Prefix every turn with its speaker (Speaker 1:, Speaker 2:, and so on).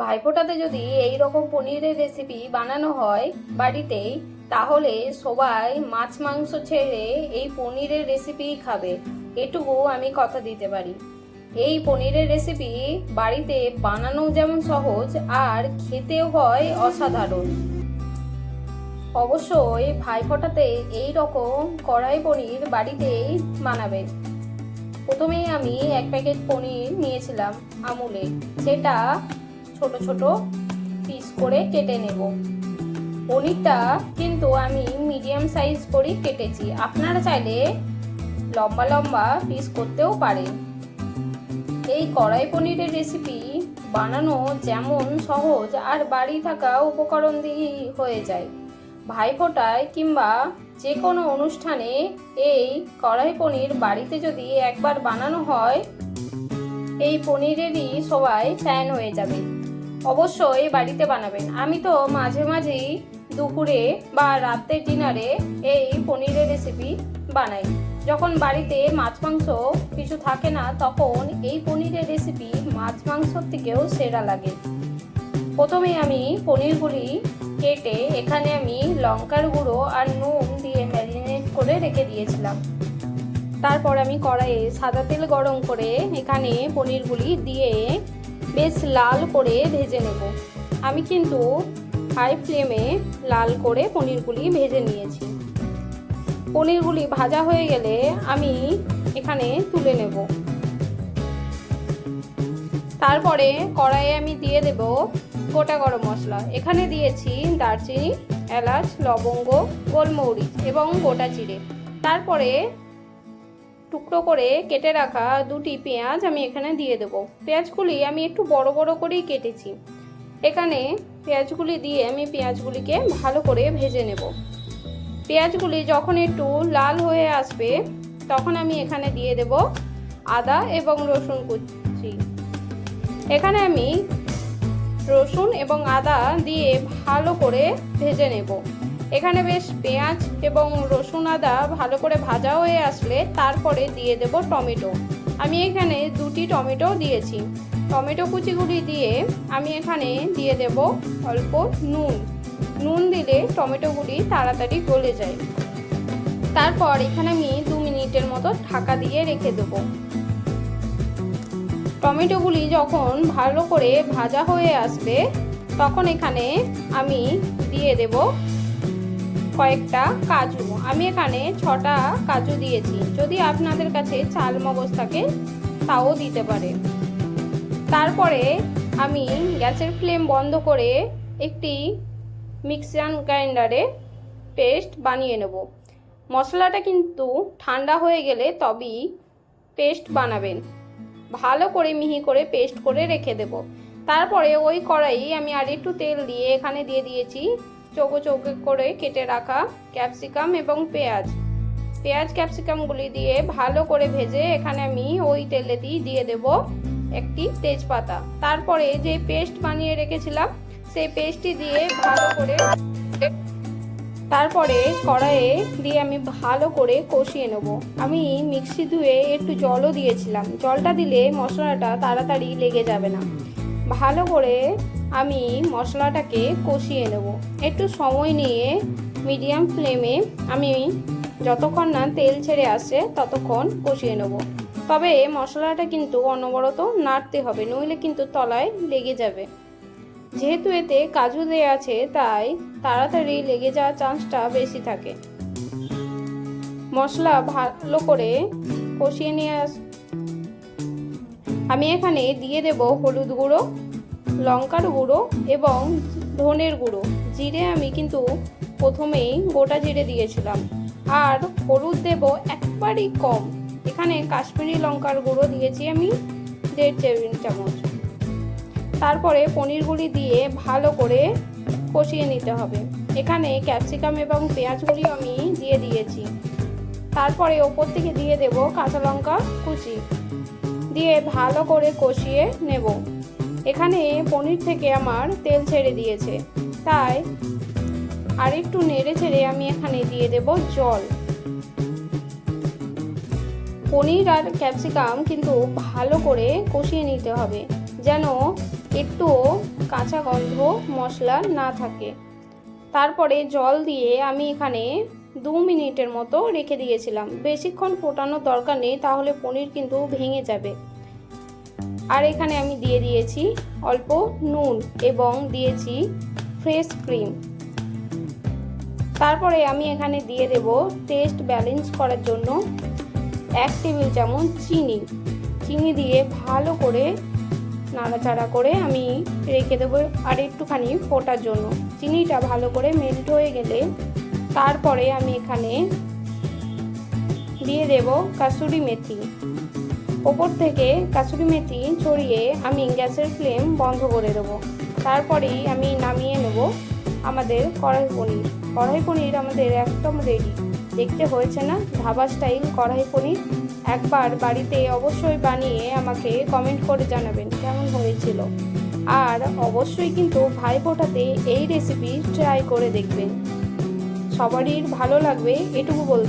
Speaker 1: ভাইফোঁটাতে যদি এই রকম পনিরের রেসিপি বানানো হয় বাড়িতেই, তাহলে সবাই মাছ মাংস ছেড়ে এই পনিরের রেসিপি খাবে। এটুকু আমি কথা দিতে পারি। এই পনিরের রেসিপি বাড়িতে বানানো যেমন সহজ, আর খেতেও হয় অসাধারণ। অবশ্যই ভাইফোঁটাতে এই রকম কড়াই পনির বাড়িতেই বানাবে। প্রথমেই আমি এক প্যাকেট পনির নিয়েছিলাম আমুলে। সেটা ছোট ছোট পিস করে কেটে নেব। পনিরটা কিন্তু আমি মিডিয়াম সাইজ করেই কেটেছি। আপনারা চাইলে লম্বা লম্বা পিস করতেও পারেন। এই কড়াই পনিরের রেসিপি বানানো যেমন সহজ আর বাড়ি থাকা উপকরণ দিয়েই হয়ে যায়। ভাইফোঁটায় কিংবা যে কোনো অনুষ্ঠানে এই কড়াই পনির বাড়িতে যদি একবার বানানো হয়, এই পনিরেরই সবাই ফ্যান হয়ে যাবে। অবশ্যই বাড়িতে বানাবেন। আমি তো মাঝে মাঝেই দুপুরে বা রাতের ডিনারে এই পনিরের রেসিপি বানাই। যখন বাড়িতে মাছ মাংস কিছু থাকে না, তখন এই পনিরের রেসিপি মাছ মাংসর থেকেও সেরা লাগে। প্রথমে আমি পনিরগুলি কেটে এখানে আমি লঙ্কার গুঁড়ো আর নুন দিয়ে ম্যারিনেট করে রেখে দিয়েছিলাম। তারপর আমি কড়াইয়ে সাদা তেল গরম করে এখানে পনিরগুলি দিয়ে বেশ লাল করে ভেজে নেব। আমি কিন্তু হাই ফ্লেমে লাল করে পনিরগুলি ভেজে নিয়েছি। পনিরগুলি ভাজা হয়ে গেলে আমি এখানে তুলে নেব। তারপরে কড়াইয়ে আমি দিয়ে দেব গোটা গরম মশলা। এখানে দিয়েছি দারচিনি, এলাচ, লবঙ্গ, গোলমরিচ এবং গোটা জিরে। তারপরে টুকরো করে কেটে রাখা দুটি পেঁয়াজ আমি এখানে দিয়ে দেব। পেঁয়াজগুলি আমি একটু বড় বড় করেই কেটেছি। এখানে পেঁয়াজগুলি দিয়ে আমি পেঁয়াজগুলিকে ভালো করে ভেজে নেব। পেঁয়াজগুলি যখন একটু লাল হয়ে আসবে, তখন আমি এখানে দিয়ে দেব আদা এবং রসুন কুচি। এখানে আমি রসুন এবং আদা দিয়ে ভালো করে ভেজে নেব। এখানে বেশ পেঁয়াজ এবং রসুন আদা ভালো করে ভাজা হয়ে আসলে তারপরে দিয়ে দেব টমেটো। আমি এখানে দুটি টমেটো দিয়েছি। টমেটো কুচিগুলি দিয়ে আমি এখানে দিয়ে দেব অল্প নুন। নুন দিলে টমেটোগুলি তাড়াতাড়ি গলে যায়। তারপর এখানে আমি দু মিনিটের মতো ঢাকা দিয়ে রেখে দেবো। টমেটোগুলি যখন ভালো করে ভাজা হয়ে আসবে, তখন এখানে আমি দিয়ে দেব কয়েকটা কাজু। আমি এখানে ছটা কাজু দিয়েছি। যদি আপনাদের কাছে চাল মগজ থাকে, তাও দিতে পারে তারপরে আমি গ্যাসের ফ্লেম বন্ধ করে একটি মিক্সার গ্রাইন্ডারে পেস্ট বানিয়ে নেব। মশলাটা কিন্তু ঠান্ডা হয়ে গেলে তবেই পেস্ট বানাবেন। ভালো করে মিহি করে পেস্ট করে রেখে দেব। তারপরে ওই কড়াই আমি আর একটু তেল দিয়ে এখানে দিয়ে দিয়েছি চৌকো চৌকো করে কেটে রাখা ক্যাপসিকাম এবং পেঁয়াজ। পেঁয়াজ ক্যাপসিকামগুলি দিয়ে ভালো করে ভেজে এখানে আমি ওই তেলেতেই দিয়ে দেব একটি তেজপাতা। তারপরে যে পেস্ট বানিয়ে রেখেছিলাম, সেই পেস্টটি দিয়ে ভালো করে তারপরে কড়াইয়ে দিয়ে আমি ভালো করে কষিয়ে নেব। আমি মিক্সি ধুয়ে একটু জলও দিয়েছিলাম। জলটা দিলে মশলাটা তাড়াতাড়ি লেগে যাবে না। ভালো করে আমি মশলাটাকে কষিয়ে নেব। একটু সময় নিয়ে মিডিয়াম ফ্লেমে আমি যতক্ষণ না তেল ছেড়ে আসে ততক্ষণ কষিয়ে নেব। তবে মশলাটা কিন্তু অনবরত নাড়তে হবে, নইলে কিন্তু তলায় লেগে যাবে। যেহেতু এতে কাজু দেওয়া আছে, তাই তাড়াতাড়ি লেগে যাওয়ার চান্সটা বেশি থাকে। মশলা ভালো করে কষিয়ে নিয়ে আমি এখানে দিয়ে দেব হলুদ গুঁড়ো, লঙ্কার গুঁড়ো এবং ধনের গুঁড়ো। জিরে আমি কিন্তু প্রথমেই গোটা জিরে দিয়েছিলাম। আর হলুদ দেব একবারই কম। এখানে কাশ্মীরি লঙ্কার গুঁড়ো দিয়েছি আমি দেড় টেবিল চামচ। তারপরে পনিরগুলি দিয়ে ভালো করে কষিয়ে নিতে হবে। এখানে ক্যাপসিকাম এবং পেঁয়াজগুলি আমি দিয়ে দিয়েছি। তারপরে ওপর থেকে দিয়ে দেব কাঁচা লঙ্কা কুচি। দিয়ে ভালো করে কষিয়ে নেব। এখানে পনির থেকে আমার তেল ছেড়ে দিয়েছে। তাই আর একটু নেড়ে ছেড়ে আমি এখানে দিয়ে দেব জল। পনির আর ক্যাপসিকাম কিন্তু ভালো করে কষিয়ে নিতে হবে, যেন একটু কাঁচা গন্ধ মশলা না থাকে। তারপরে জল দিয়ে আমি এখানে দু মিনিটের মতো রেখে দিয়েছিলাম। বেশিক্ষণ ফোটানোর দরকার নেই, তাহলে পনির কিন্তু ভেঙে যাবে। আর এখানে আমি দিয়ে দিয়েছি অল্প নুন এবং দিয়েছি ফ্রেশ ক্রিম তারপরে আমি এখানে দিয়ে দেব টেস্ট ব্যালেন্স করার জন্য এক টেবিল চামচ চিনি। চিনি দিয়ে ভালো করে নাড়াচাড়া করে আমি রেখে দেবো আর একটুখানি ফোটার জন্য। চিনিটা ভালো করে মেল্ট হয়ে গেলে তারপরে আমি এখানে দিয়ে দেব কাসুরি মেথি। ওপর থেকে কাসুরি মেথি ছড়িয়ে আমি গ্যাসের ফ্লেম বন্ধ করে দেবো। তারপরেই আমি নামিয়ে নেব আমাদের কড়াই পনির। কড়াই পনির আমাদের একদম রেডি দেখতে হয়েছে না? ধাবা স্টাইল কড়াই পনির। একবার বাড়িতে অবশ্যই বানিয়ে আমাকে কমেন্ট করে জানাবেন কেমন হয়েছিল। আর অবশ্যই কিন্তু ভাই এই রেসিপি ট্রাই করে দেখবেন। সবারই ভালো লাগবে এটুকু বলতে